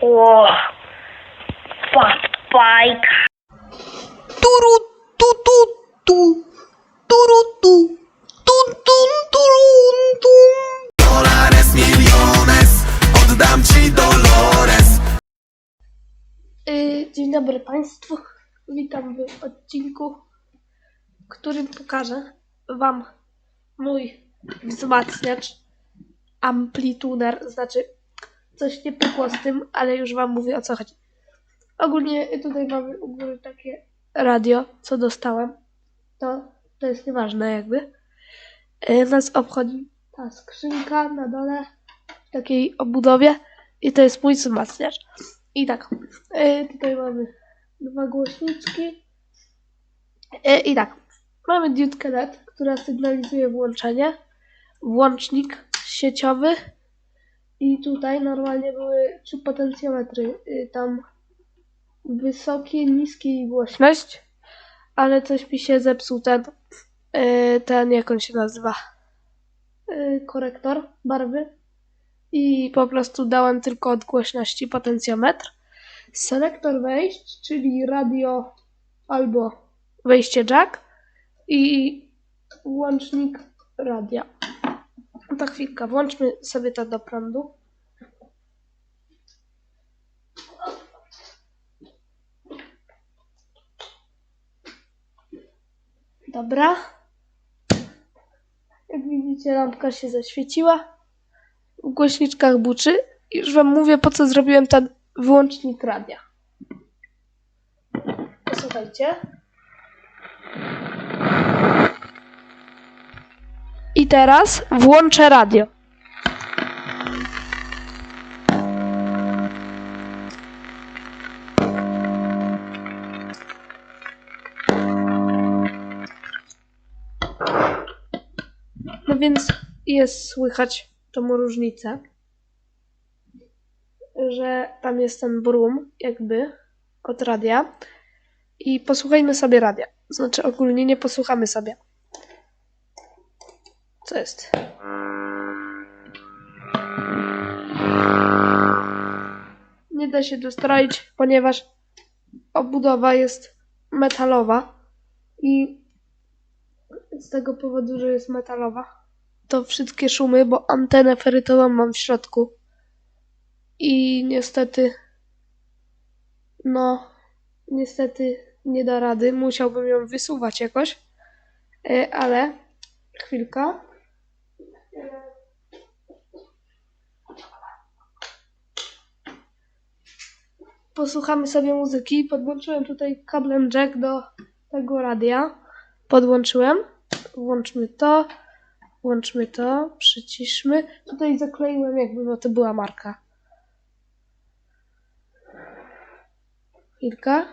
O, fast bike. Turu, tu, tu, tu. Turu, tu. Tun, tun, turun, tum. Dólares, millones, oddam ci Dolores. Y, Dzień dobry Państwu. Witam w odcinku, w którym pokażę Wam mój wzmacniacz amplituder. Znaczy, coś nie pykło z tym, ale już Wam mówię o co chodzi. Ogólnie tutaj mamy u góry takie radio, co dostałem. To, to jest nieważne jakby. Y, Nas obchodzi ta skrzynka na dole w takiej obudowie i to jest mój wzmacniacz. I tak, e, tutaj mamy dwa głośniczki. E, I tak, mamy diodkę LED, która sygnalizuje włączenie, włącznik sieciowy i tutaj normalnie były trzy potencjometry, y, tam wysokie, niskie i głośność, ale coś mi się zepsuł ten, y, ten jak on się nazywa, y, korektor barwy i po prostu dałem tylko od głośności potencjometr. Selektor wejść, czyli radio albo wejście jack i łącznik radia. To chwilka, włączmy sobie to do prądu. Dobra. Jak widzicie, lampka się zaświeciła w głośniczkach buczy. Już wam mówię, po co zrobiłem ten wyłącznik radia. Posłuchajcie. I teraz włączę radio. No więc jest słychać tą różnicę, że tam jest ten brum jakby od radia i posłuchajmy sobie radia. Znaczy ogólnie nie posłuchamy sobie. Co jest? Nie da się dostroić, ponieważ obudowa jest metalowa i z tego powodu, że jest metalowa, to wszystkie szumy, bo antenę ferytową mam w środku. I niestety, no, niestety nie da rady. Musiałbym ją wysuwać jakoś. E, Ale, chwilka. E, Posłuchamy sobie muzyki. Podłączyłem tutaj kablem jack do tego radia. Podłączyłem. Włączmy to. Włączmy to. Przyciszmy. Tutaj zakleiłem jakby, bo to była marka. Chwilka.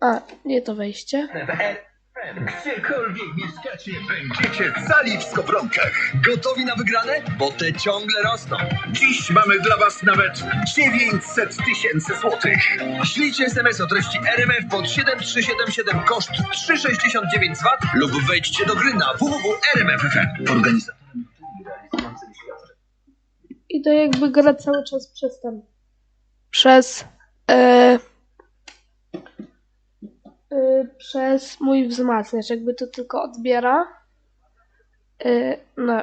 A, nie to wejście. Gdziekolwiek mieszkacie, będziecie cali w skowronkach. Gotowi na wygrane? Bo te ciągle rosną. Dziś mamy dla was nawet 900 tysięcy złotych. Ślijcie SMS o treści RMF pod 7377 koszt 3,69 VAT lub wejdźcie do gry na www.rmf.fm. Organizatorem i realizującym. I to jakby gra cały czas przez ten. Przez. E, przez mój wzmacniacz. Jakby to tylko odbiera. E, no.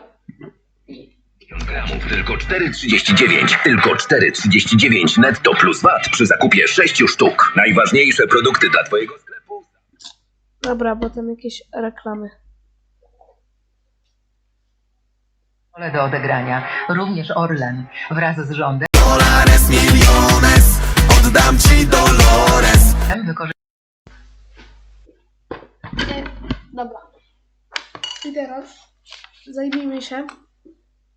Gramów tylko 4,39. Tylko 4,39 netto plus VAT przy zakupie 6 sztuk. Najważniejsze produkty dla twojego sklepu. Dobra, bo tam jakieś reklamy. Pole do odegrania, również Orlen wraz z rządem Dólares, millones, oddam ci Dolores. Dobra. I teraz zajmijmy się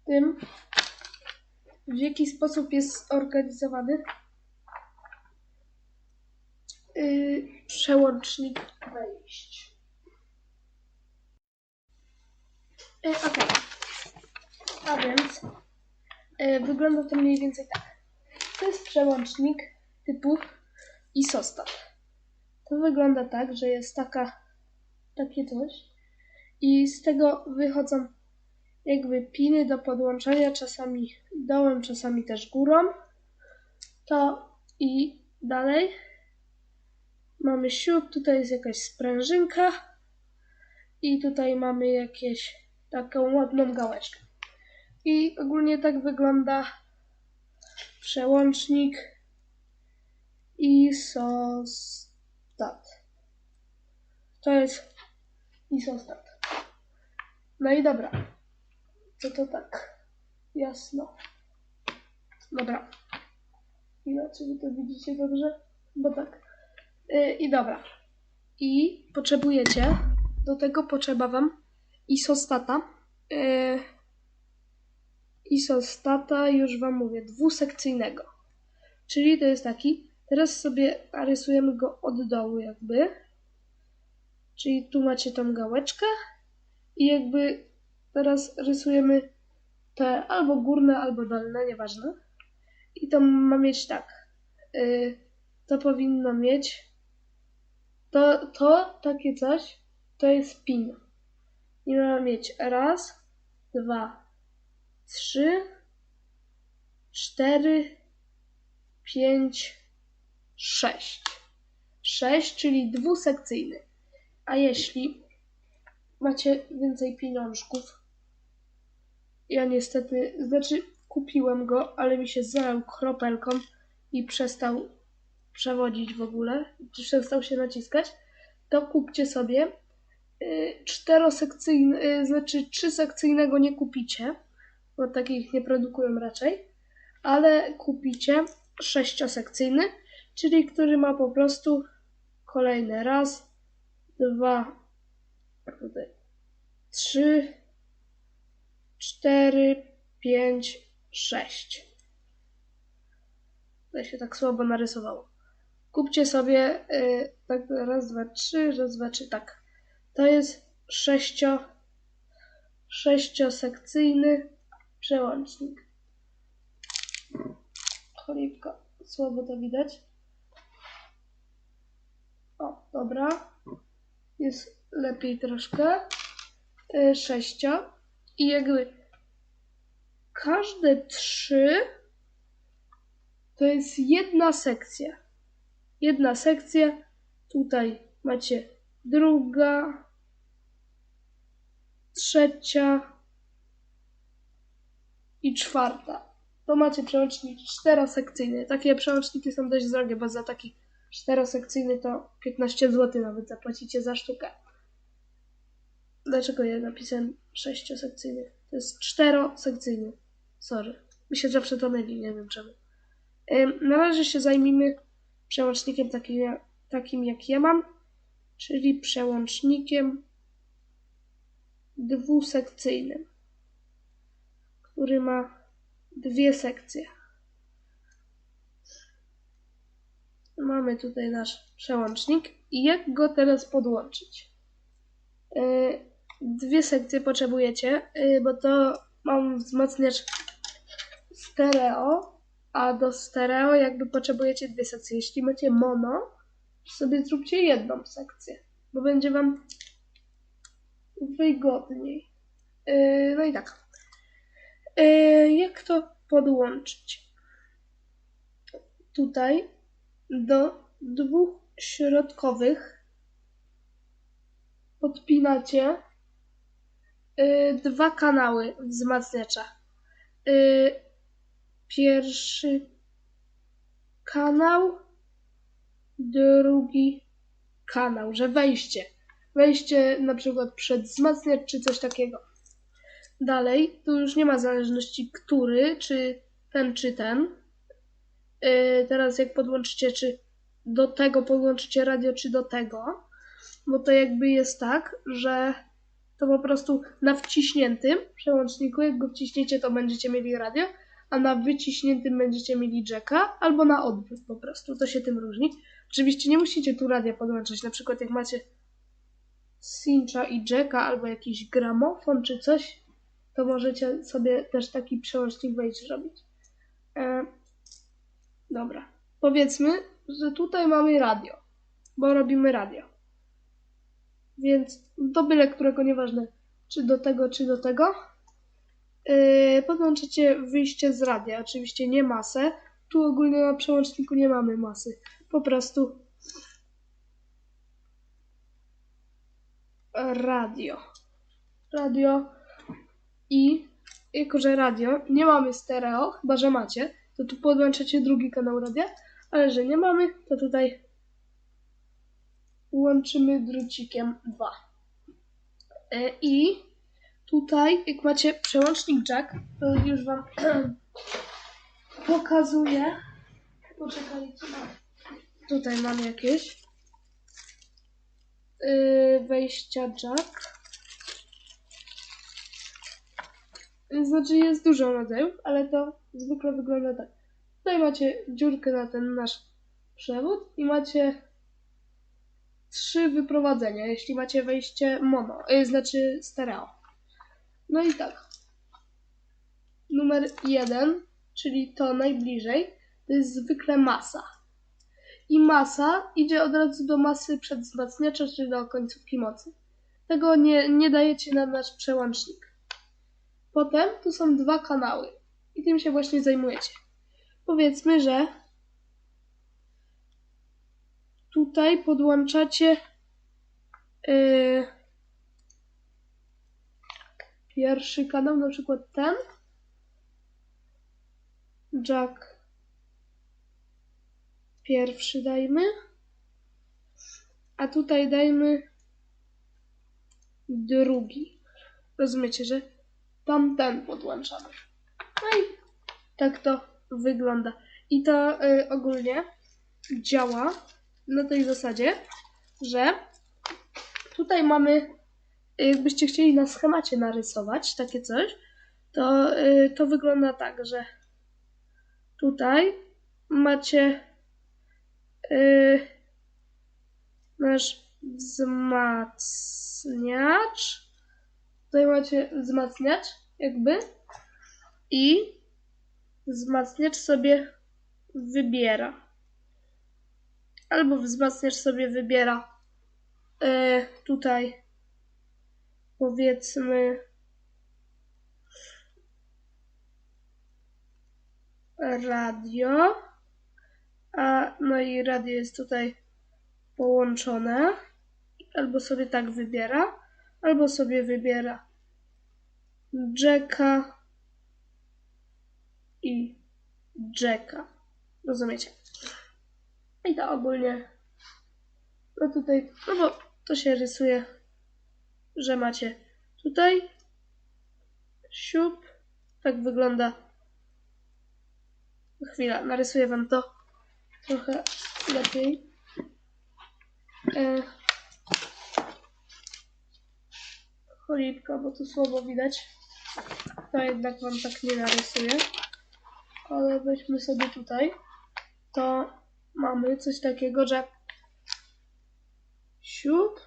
tym, w jaki sposób jest zorganizowany yy, przełącznik wejść. Yy, Okej. A więc yy, wygląda to mniej więcej tak. To jest przełącznik typu ISOSTAT. To wygląda tak, że jest taka, takie coś i z tego wychodzą jakby piny do podłączenia, czasami dołem, czasami też górą. To i dalej mamy śrub, tutaj jest jakaś sprężynka i tutaj mamy jakieś taką ładną gałeczkę. I ogólnie tak wygląda przełącznik isostat. To jest isostat. No i dobra. To to tak. Jasno. Dobra. Inaczej wy to widzicie dobrze? Bo tak. Yy, I dobra. I potrzebujecie, do tego potrzeba wam isostata. Yy, isostata, już wam mówię, dwusekcyjnego. Czyli to jest taki, teraz sobie rysujemy go od dołu jakby. Czyli tu macie tą gałeczkę i jakby teraz rysujemy te albo górne, albo dolne, nieważne. I to ma mieć tak. Yy, to powinno mieć. To, to takie coś to jest pin. I ma mieć raz, dwa, trzy, cztery, pięć, sześć. Sześć, czyli dwusekcyjny. A jeśli macie więcej pieniążków, ja niestety, znaczy kupiłem go, ale mi się zalał kropelką i przestał przewodzić w ogóle, przestał się naciskać, to kupcie sobie y, czterosekcyjny, y, znaczy trzysekcyjnego nie kupicie, bo takich nie produkują raczej, ale kupicie sześciosekcyjny, czyli który ma po prostu kolejny raz, dwa, tutaj, trzy, cztery, pięć, sześć. To się tak słabo narysowało. Kupcie sobie y, tak raz, dwa, trzy, raz, dwa, trzy, tak. To jest sześcio, sześciosekcyjny przełącznik. Cholipka, słabo to widać. O, dobra. Jest lepiej troszkę. Y, sześcio. I jakby każde trzy to jest jedna sekcja. Jedna sekcja. Tutaj macie druga, trzecia i czwarta. To macie przełącznik czterosekcyjny. Takie przełączniki są dość drogie, bo za taki czterosekcyjny to 15 zł nawet zapłacicie za sztukę. Dlaczego ja napisałem sześciosekcyjny? To jest czterosekcyjny. Sorry. Mi się zawsze to myli, nie wiem czemu. Na razie się zajmijmy przełącznikiem takim, takim jak ja mam, czyli przełącznikiem dwusekcyjnym, który ma dwie sekcje. Mamy tutaj nasz przełącznik i jak go teraz podłączyć? Yy, Dwie sekcje potrzebujecie, yy, bo to mam wzmacniacz stereo, a do stereo jakby potrzebujecie dwie sekcje. Jeśli macie mono, sobie zróbcie jedną sekcję, bo będzie wam wygodniej. Yy, no i tak. Jak to podłączyć? Tutaj do dwóch środkowych podpinacie yy, dwa kanały wzmacniacza. Yy, pierwszy kanał, drugi kanał, że wejście. Wejście na przykład przed wzmacniacz czy coś takiego. Dalej, tu już nie ma zależności, który, czy ten, czy ten. Yy, teraz jak podłączycie, czy do tego podłączycie radio, czy do tego, bo to jakby jest tak, że to po prostu na wciśniętym przełączniku, jak go wciśniecie, to będziecie mieli radio, a na wyciśniętym będziecie mieli jacka, albo na odwrót po prostu, to się tym różni. Oczywiście nie musicie tu radia podłączać, na przykład jak macie cincha i jacka, albo jakiś gramofon czy coś, to możecie sobie też taki przełącznik wejść zrobić. E, dobra, powiedzmy, że tutaj mamy radio, bo robimy radio. Więc do byle którego, nieważne, czy do tego, czy do tego. Yy, podłączacie wyjście z radia, oczywiście nie masę. Tu ogólnie na przełączniku nie mamy masy. Po prostu radio. Radio i jako, że radio nie mamy stereo, chyba że macie, to tu podłączacie drugi kanał radia, ale że nie mamy, to tutaj łączymy drucikiem 2. E, I tutaj, jak macie przełącznik jack, to już wam pokazuję. Poczekajcie. Tutaj mam jakieś yy, wejścia jack. Znaczy jest dużo rodzajów, ale to zwykle wygląda tak. Tutaj macie dziurkę na ten nasz przewód i macie trzy wyprowadzenia, jeśli macie wejście mono, yy, znaczy stereo. No i tak. Numer jeden, czyli to najbliżej, to jest zwykle masa. I masa idzie od razu do masy przedwzmacniacza, czy do końcówki mocy. Tego nie, nie dajecie na nasz przełącznik. Potem tu są dwa kanały i tym się właśnie zajmujecie. Powiedzmy, że tutaj podłączacie yy, pierwszy kanał, na przykład ten. Jack pierwszy dajmy. A tutaj dajmy drugi. Rozumiecie, że tamten podłączamy. No i tak to wygląda. I to y, ogólnie działa na tej zasadzie, że tutaj mamy, jakbyście chcieli na schemacie narysować takie coś, to, y, to wygląda tak, że tutaj macie y, nasz wzmacniacz. Tutaj macie wzmacniacz, jakby, i wzmacniacz sobie wybiera. Albo wzmacniacz sobie wybiera y, tutaj, powiedzmy, radio. A no i radio jest tutaj połączone. Albo sobie tak wybiera, albo sobie wybiera Jacka i Jacka. Rozumiecie? I to ogólnie. No tutaj, no bo to się rysuje, że macie tutaj siup. Tak wygląda Chwila, narysuję wam to trochę lepiej. E... Cholipka, bo tu słabo widać. To jednak wam tak nie narysuję. Ale weźmy sobie tutaj. To mamy coś takiego, że siup,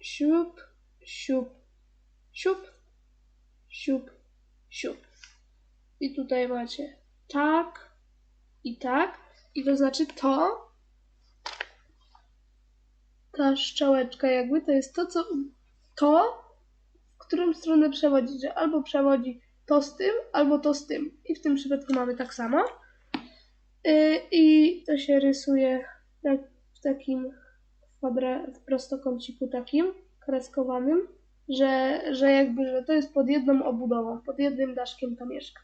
siup, siup, siup, siup, siup. I tutaj macie tak i tak. I to znaczy to, ta szczałeczka jakby, to jest to, co to, którą stronę przewodzi, że albo przewodzi to z tym, albo to z tym. I w tym przypadku mamy tak samo. Yy, I to się rysuje tak, w takim kwadra, w prostokąciku takim, kreskowanym, że, że jakby, że to jest pod jedną obudową, pod jednym daszkiem to mieszka.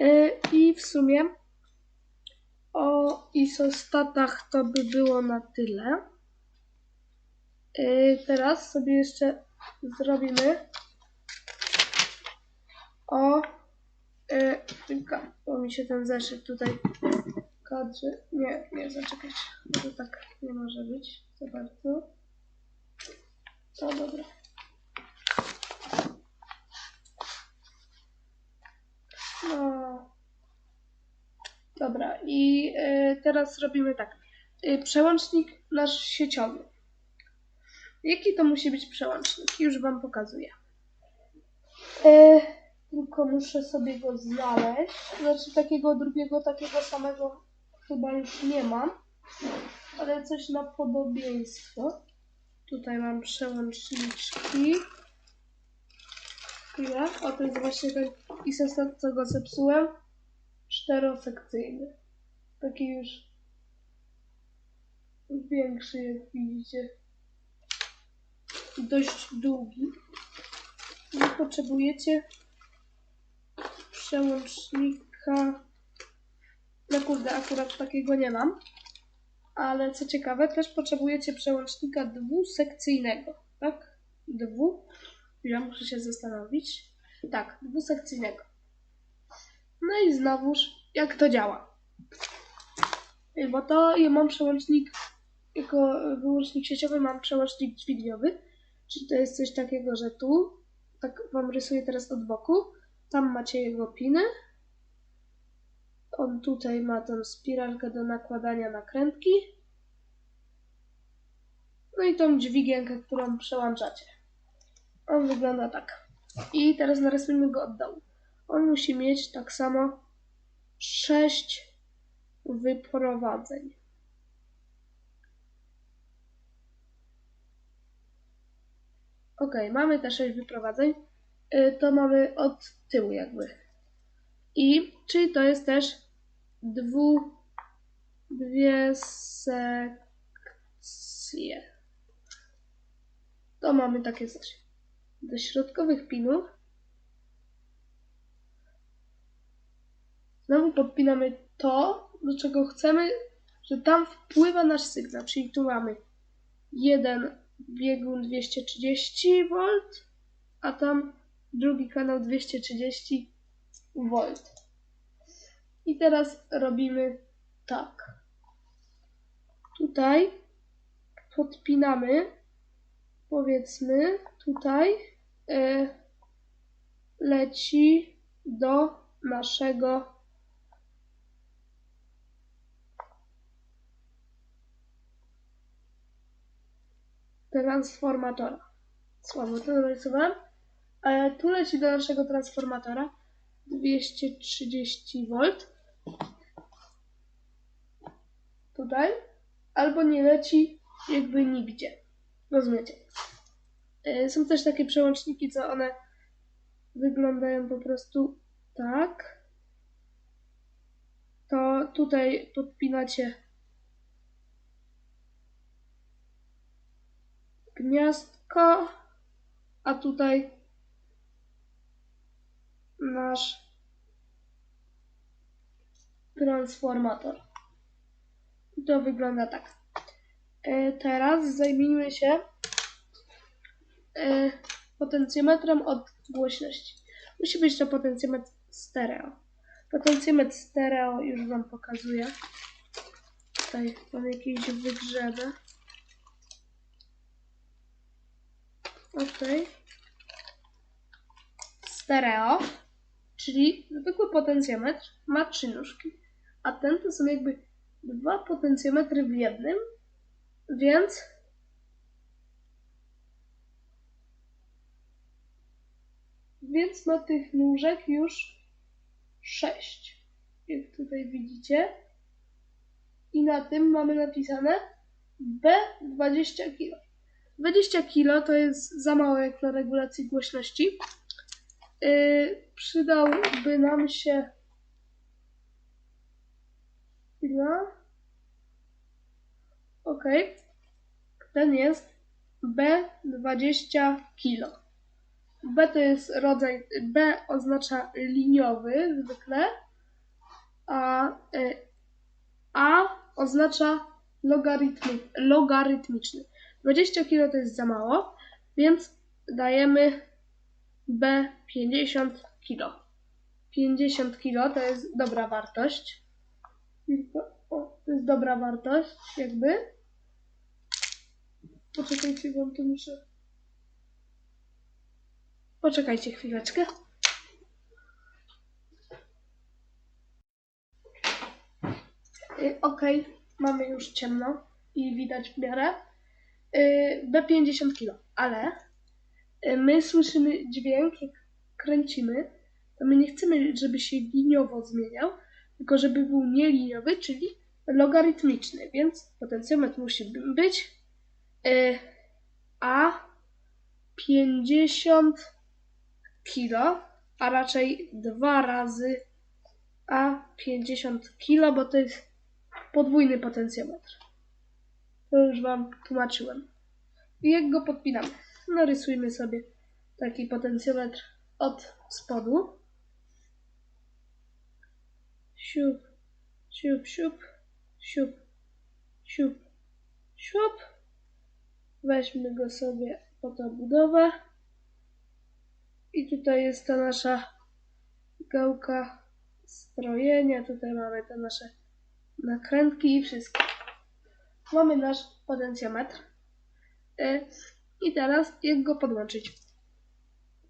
Yy, I w sumie o isostatach to by było na tyle. Yy, teraz sobie jeszcze zrobimy o chwilka, bo mi się ten zeszyt tutaj kadrze. Nie, nie, zaczekać. Może tak nie może być za bardzo. O, dobra. No. Dobra, i y, teraz robimy tak. Y, przełącznik nasz sieciowy. Jaki to musi być przełącznik? Już Wam pokazuję. Y, tylko muszę sobie go znaleźć. Znaczy takiego drugiego, takiego samego chyba już nie mam. Ale coś na podobieństwo. Tutaj mam przełączniczki. Chwila. O, to jest właśnie ten isostat, co go zepsułem. Czterosekcyjny. Taki już większy, jak widzicie. Dość długi. I potrzebujecie przełącznika. No kurde, akurat takiego nie mam. Ale co ciekawe, też potrzebujecie przełącznika dwusekcyjnego, tak? Dwu. Ja muszę się zastanowić. Tak, dwusekcyjnego. No i znowuż, jak to działa? Bo to ja mam przełącznik, jako wyłącznik sieciowy mam przełącznik dźwigniowy, czyli to jest coś takiego, że tu, tak wam rysuję teraz od boku, tam macie jego piny, on tutaj ma tą spiralkę do nakładania nakrętki, no i tą dźwigienkę, którą przełączacie. On wygląda tak. I teraz narysujmy go od dołu. On musi mieć tak samo 6 wyprowadzeń. Ok, mamy te 6 wyprowadzeń. Y, To mamy od tyłu jakby. I czyli to jest też dwu, dwie sekcje. To mamy takie coś. Do środkowych pinów znowu podpinamy to, do czego chcemy, że tam wpływa nasz sygnał. Czyli tu mamy jeden biegun 230 V, a tam drugi kanał 230 V. I teraz robimy tak. Tutaj podpinamy, powiedzmy, tutaj y, leci do naszego transformatora. Słabo to narysowałem. Ale tu leci do naszego transformatora 230 V. Tutaj. Albo nie leci jakby nigdzie. Rozumiecie? E, Są też takie przełączniki, co one wyglądają po prostu tak. To tutaj podpinacie gniazdko, a tutaj nasz transformator. To wygląda tak. E, teraz zajmijmy się e, potencjometrem od głośności. Musi być to potencjometr stereo. Potencjometr stereo już Wam pokazuję. Tutaj mam jakieś wygrzeby. Ok. Stereo, czyli zwykły potencjometr ma trzy nóżki, a ten to są jakby dwa potencjometry w jednym, więc więc ma tych nóżek już sześć, jak tutaj widzicie. I na tym mamy napisane B20 kg. 20 kg to jest za mało jak dla regulacji głośności. Yy, przydałby nam się. Chwila. Ok. Ten jest B20 kg. B to jest rodzaj. B oznacza liniowy zwykle, a y, A oznacza logarytmy, logarytmiczny. 20 kg to jest za mało, więc dajemy B 50 kg. 50 kg to jest dobra wartość. O, to jest dobra wartość, jakby. Poczekajcie, bo to muszę. Poczekajcie chwileczkę. Y, Ok, mamy już ciemno i widać w miarę. Y, B50 kg, ale y, my słyszymy dźwięk, jak kręcimy, to my nie chcemy, żeby się liniowo zmieniał, tylko żeby był nieliniowy, czyli logarytmiczny, więc potencjometr musi być y, A 50 kilo, a raczej dwa razy a 50 kilo, bo to jest podwójny potencjometr. To już Wam tłumaczyłem. I jak go podpinamy? Narysujmy sobie taki potencjometr od spodu. Siup, siup, siup, siup, siup, siup. Weźmy go sobie po tą budowę. I tutaj jest ta nasza gałka strojenia. Tutaj mamy te nasze nakrętki i wszystko. Mamy nasz potencjometr. Y, I teraz jak go podłączyć?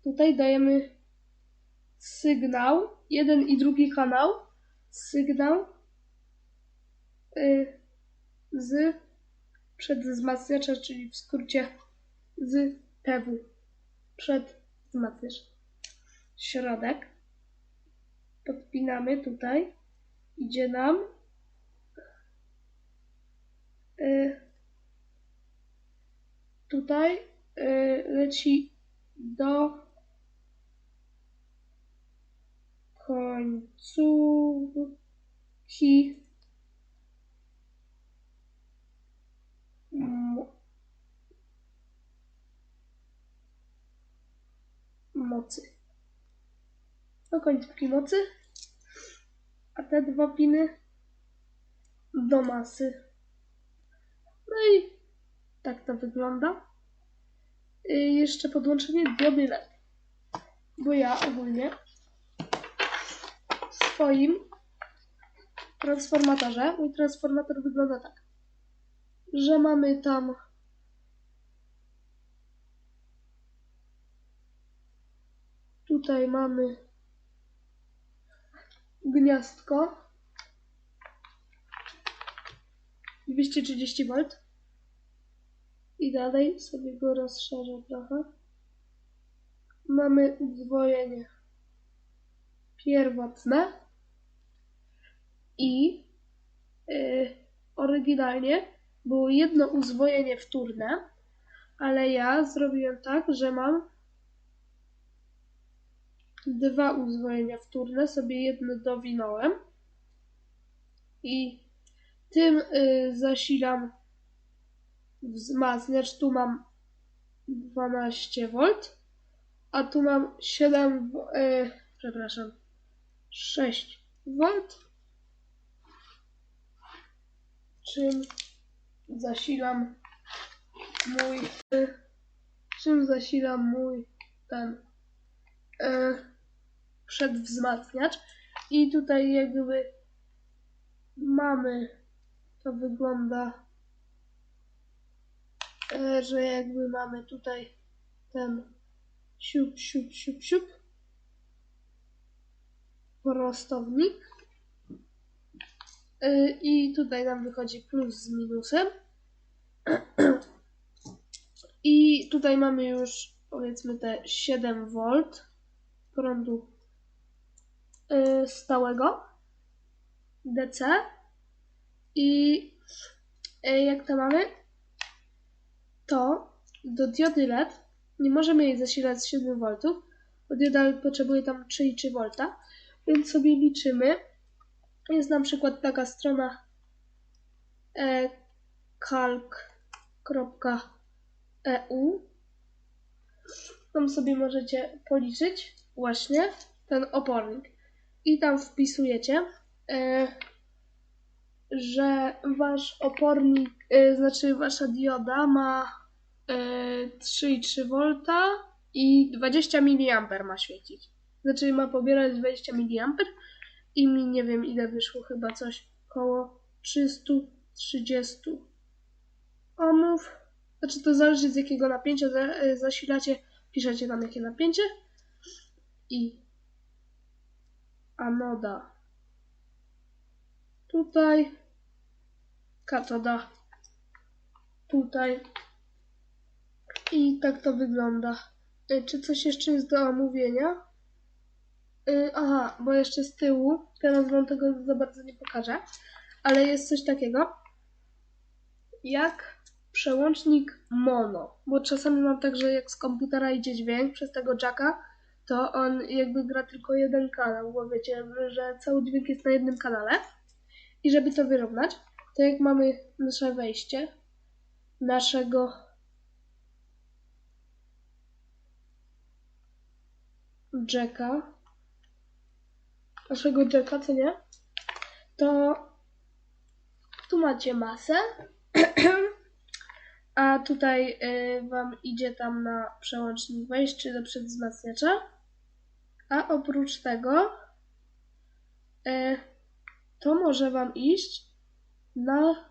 Tutaj dajemy sygnał, jeden i drugi kanał, sygnał y, z przedwzmacniacza, czyli w skrócie z PW. Przedwzmacniacz. Środek. Podpinamy tutaj. Idzie nam tutaj y, leci do końcówki mo- mocy. Do końcówki mocy, a te dwa piny do masy. No i tak to wygląda. Y, jeszcze podłączenie diody LED. Bo ja ogólnie w swoim transformatorze, mój transformator wygląda tak, że mamy tam tutaj mamy gniazdko 230 V i dalej sobie go rozszerzę trochę. Mamy udwojenie. Pierwotne. I yy, oryginalnie było jedno uzwojenie wtórne, ale ja zrobiłem tak, że mam dwa uzwojenia wtórne, sobie jedno dowinąłem. I tym y, zasilam wzmacniacz. Tu mam 12 V, a tu mam 7, w- y, przepraszam, 6 V, czym zasilam mój, y, czym zasilam mój ten y, przedwzmacniacz i tutaj jakby mamy, to wygląda, e, że jakby mamy tutaj ten siup, siup, siup, siup, prostownik. E, i tutaj nam wychodzi plus z minusem. I tutaj mamy już powiedzmy te 7V prądu e, stałego DC. I e, jak to mamy, to do diody LED nie możemy jej zasilać z 7 V, bo dioda potrzebuje tam 3,3 V, więc sobie liczymy. Jest na przykład taka strona e, calc.eu tam sobie możecie policzyć właśnie ten opornik i tam wpisujecie e, że wasz opornik, e, znaczy wasza dioda ma 3,3 V i 20 mA ma świecić. Znaczy ma pobierać 20 mA i mi nie wiem ile wyszło, chyba coś koło 330 ohmów. Znaczy to zależy z jakiego napięcia e, zasilacie, piszecie tam jakie napięcie i anoda tutaj, katoda tutaj i tak to wygląda. Y, Czy coś jeszcze jest do omówienia? Y, Aha, bo jeszcze z tyłu, teraz wam tego za bardzo nie pokażę, ale jest coś takiego jak przełącznik mono, bo czasami mam tak, że jak z komputera idzie dźwięk przez tego jacka, to on jakby gra tylko jeden kanał, bo wiecie, że cały dźwięk jest na jednym kanale. I żeby to wyrównać, to jak mamy nasze wejście naszego Jacka, naszego Jacka, co nie? To tu macie masę, a tutaj y, Wam idzie tam na przełącznik wejść, czy do przedwzmacniacza. A oprócz tego y, to może Wam iść na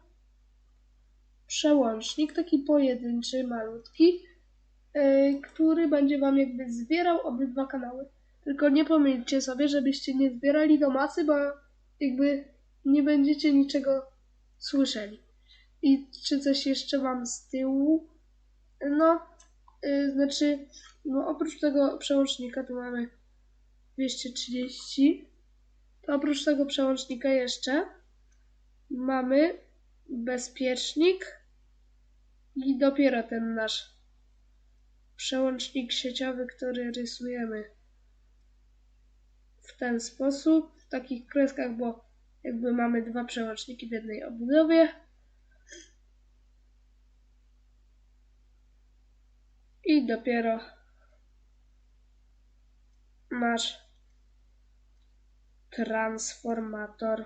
przełącznik, taki pojedynczy, malutki, który będzie Wam jakby zbierał obydwa kanały. Tylko nie pomyślcie sobie, żebyście nie zbierali do masy, bo jakby nie będziecie niczego słyszeli. I czy coś jeszcze mam z tyłu? No, y, znaczy, no oprócz tego przełącznika tu mamy 230. To oprócz tego przełącznika jeszcze mamy bezpiecznik i dopiero ten nasz przełącznik sieciowy, który rysujemy w ten sposób, w takich kreskach, bo jakby mamy dwa przełączniki w jednej obudowie. I dopiero nasz transformator.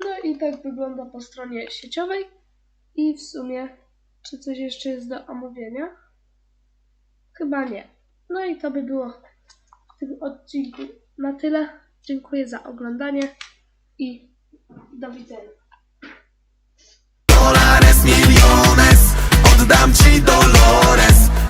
No i tak wygląda po stronie sieciowej. I w sumie, czy coś jeszcze jest do omówienia? Chyba nie. No i to by było w tym odcinku na tyle. Dziękuję za oglądanie i do widzenia. Dolares, miliones, oddam ci dolor.